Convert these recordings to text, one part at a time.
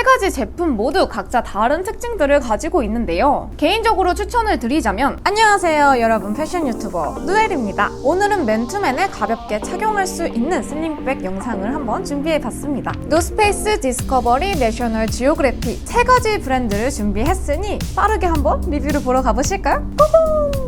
세 가지 제품 모두 각자 다른 특징들을 가지고 있는데요. 개인적으로 추천을 드리자면 안녕하세요 여러분 패션 유튜버 누엘입니다. 오늘은 맨투맨에 가볍게 착용할 수 있는 슬링백 영상을 한번 준비해봤습니다. 노스페이스, 디스커버리, 내셔널 지오그래피 세 가지 브랜드를 준비했으니 빠르게 한번 리뷰를 보러 가보실까요? 고고!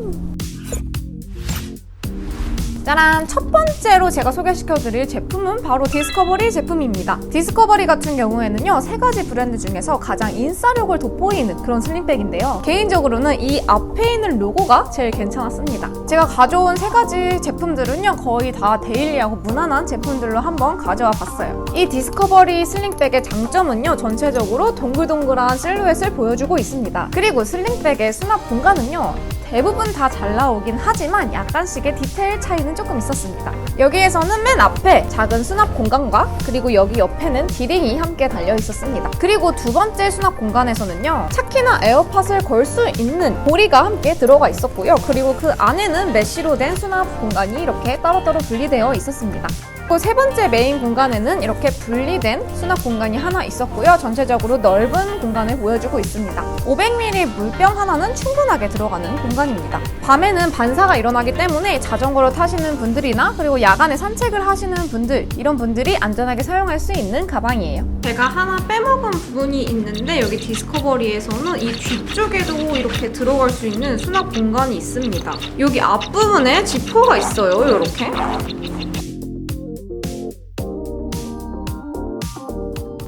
짜란! 첫 번째로 제가 소개시켜드릴 제품은 바로 디스커버리 제품입니다. 디스커버리 같은 경우에는요, 세 가지 브랜드 중에서 가장 인싸력을 돋보이는 그런 슬림백인데요. 개인적으로는 이 앞에 있는 로고가 제일 괜찮았습니다. 제가 가져온 세 가지 제품들은요, 거의 다 데일리하고 무난한 제품들로 한번 가져와 봤어요. 이 디스커버리 슬링백의 장점은요, 전체적으로 동글동글한 실루엣을 보여주고 있습니다. 그리고 슬링백의 수납 공간은요, 대부분 다 잘 나오긴 하지만 약간씩의 디테일 차이는 조금 있었습니다. 여기에서는 맨 앞에 작은 수납 공간과 그리고 여기 옆에는 디링이 함께 달려 있었습니다. 그리고 두 번째 수납 공간에서는요. 차키나 에어팟을 걸 수 있는 고리가 함께 들어가 있었고요. 그리고 그 안에는 메쉬로 된 수납 공간이 이렇게 따로따로 분리되어 있었습니다. 그리고 세 번째 메인 공간에는 이렇게 분리된 수납 공간이 하나 있었고요. 전체적으로 넓은 공간을 보여주고 있습니다. 500ml 물병 하나는 충분하게 들어가는 공간입니다. 밤에는 반사가 일어나기 때문에 자전거를 타시는 분들이나 그리고 야간에 산책을 하시는 분들 이런 분들이 안전하게 사용할 수 있는 가방이에요. 제가 하나 빼먹은 부분이 있는데 여기 디스커버리에서는 이 뒤쪽에도 이렇게 들어갈 수 있는 수납 공간이 있습니다. 여기 앞부분에 지퍼가 있어요. 이렇게.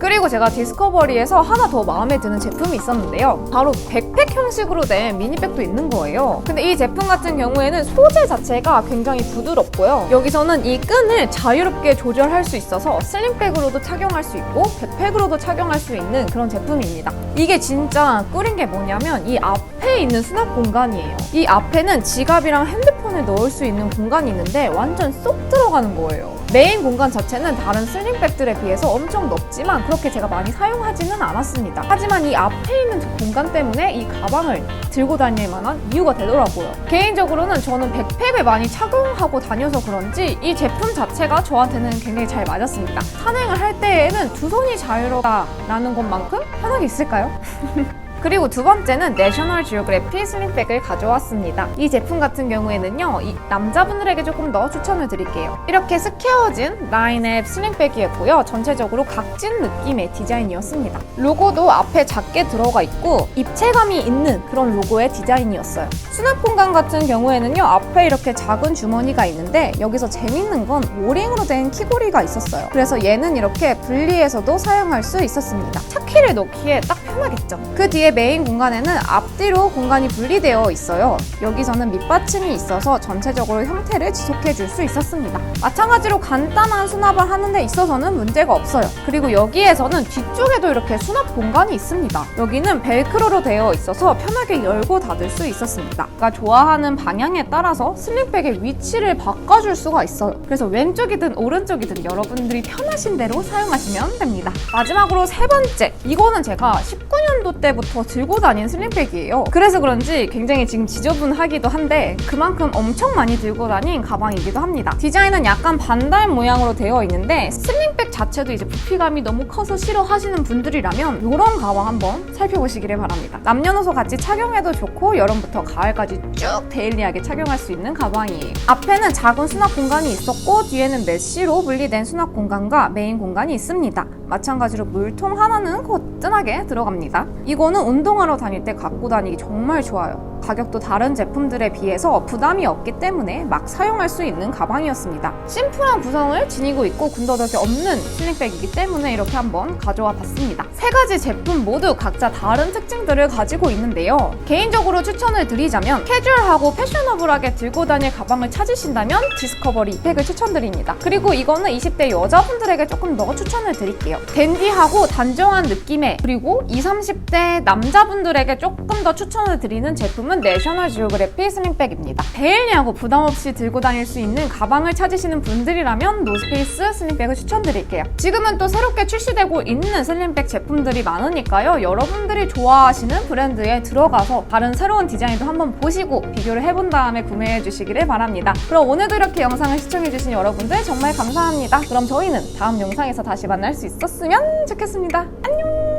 그리고 제가 디스커버리에서 하나 더 마음에 드는 제품이 있었는데요. 바로 백팩 형식으로 된 미니백도 있는 거예요. 근데 이 제품 같은 경우에는 소재 자체가 굉장히 부드럽고요. 여기서는 이 끈을 자유롭게 조절할 수 있어서 슬림백으로도 착용할 수 있고 백팩으로도 착용할 수 있는 그런 제품입니다. 이게 진짜 꿀인 게 뭐냐면 이 앞에 있는 수납 공간이에요. 이 앞에는 지갑이랑 핸드폰을 넣을 수 있는 공간이 있는데 완전 쏙 들어가는 거예요. 메인 공간 자체는 다른 슬림백들에 비해서 엄청 넓지만 그렇게 제가 많이 사용하지는 않았습니다. 하지만 이 앞에 있는 그 공간 때문에 이 가방을 들고 다닐 만한 이유가 되더라고요. 개인적으로는 저는 백팩을 많이 착용하고 다녀서 그런지 이 제품 자체가 저한테는 굉장히 잘 맞았습니다. 산행을 할 때에는 두 손이 자유롭다라는 것만큼 편하게 있을까요? 그리고 두 번째는 내셔널 지오그래피 슬림백을 가져왔습니다. 이 제품 같은 경우에는요, 이 남자분들에게 조금 더 추천을 드릴게요. 이렇게 스퀘어진 라인의 슬림백이었고요. 전체적으로 각진 느낌의 디자인이었습니다. 로고도 앞에 작게 들어가 있고 입체감이 있는 그런 로고의 디자인이었어요. 수납 공간 같은 경우에는요, 앞에 이렇게 작은 주머니가 있는데 여기서 재밌는 건 오링으로 된 키고리가 있었어요. 그래서 얘는 이렇게 분리해서도 사용할 수 있었습니다. 차키를 넣기에 딱 편하겠죠. 그 뒤에 메인 공간에는 앞뒤로 공간이 분리되어 있어요. 여기서는 밑받침이 있어서 전체적으로 형태를 지속해 줄 수 있었습니다. 마찬가지로 간단한 수납을 하는 데 있어서는 문제가 없어요. 그리고 여기에서는 뒤쪽에도 이렇게 수납 공간이 있습니다. 여기는 벨크로로 되어 있어서 편하게 열고 닫을 수 있었습니다. 내가 좋아하는 방향에 따라서 슬림백의 위치를 바꿔줄 수가 있어요. 그래서 왼쪽이든 오른쪽이든 여러분들이 편하신 대로 사용하시면 됩니다. 마지막으로 세 번째. 이거는 제가 19년도 때부터 들고 다닌 슬림백이에요. 그래서 그런지 굉장히 지금 지저분하기도 한데 그만큼 엄청 많이 들고 다닌 가방이기도 합니다. 디자인은 약간 반달 모양으로 되어 있는데 슬림백 자체도 이제 부피감이 너무 커서 싫어하시는 분들이라면 이런 가방 한번 살펴보시기를 바랍니다. 남녀노소 같이 착용해도 좋고 여름부터 가을까지 쭉 데일리하게 착용할 수 있는 가방이에요. 앞에는 작은 수납 공간이 있었고 뒤에는 메쉬로 분리된 수납 공간과 메인 공간이 있습니다. 마찬가지로 물통 하나는 거뜬하게 들어갑니다. 이거는 운동하러 다닐 때 갖고 다니기 정말 좋아요. 가격도 다른 제품들에 비해서 부담이 없기 때문에 막 사용할 수 있는 가방이었습니다. 심플한 구성을 지니고 있고 군더더기 없는 슬링백이기 때문에 이렇게 한번 가져와 봤습니다. 세 가지 제품 모두 각자 다른 특징들을 가지고 있는데요. 개인적으로 추천을 드리자면 캐주얼하고 패셔너블하게 들고 다닐 가방을 찾으신다면 디스커버리 이 팩을 추천드립니다. 그리고 이거는 20대 여자분들에게 조금 더 추천을 드릴게요. 댄디하고 단정한 느낌의 그리고 20, 30대 남자분들에게 조금 더 추천을 드리는 제품은 내셔널 지오그래피 슬림백입니다. 데일리하고 부담 없이 들고 다닐 수 있는 가방을 찾으시는 분들이라면 노스페이스 슬림백을 추천드릴게요. 지금은 또 새롭게 출시되고 있는 슬림백 제품들이 많으니까요. 여러분들이 좋아하시는 브랜드에 들어가서 다른 새로운 디자인도 한번 보시고 비교를 해본 다음에 구매해 주시기를 바랍니다. 그럼 오늘도 이렇게 영상을 시청해 주신 여러분들 정말 감사합니다. 그럼 저희는 다음 영상에서 다시 만날 수 있었으면 좋겠습니다. 안녕!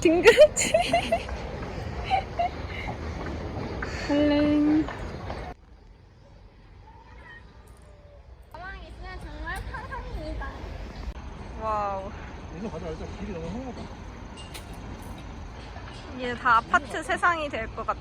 징그럽지? 헐랭. 가만히 있으면 정말 사랑입니다. 와우. 일로 가자 일단 길이 너무 험하다 이제 다 아파트 세상이 될 것 같아.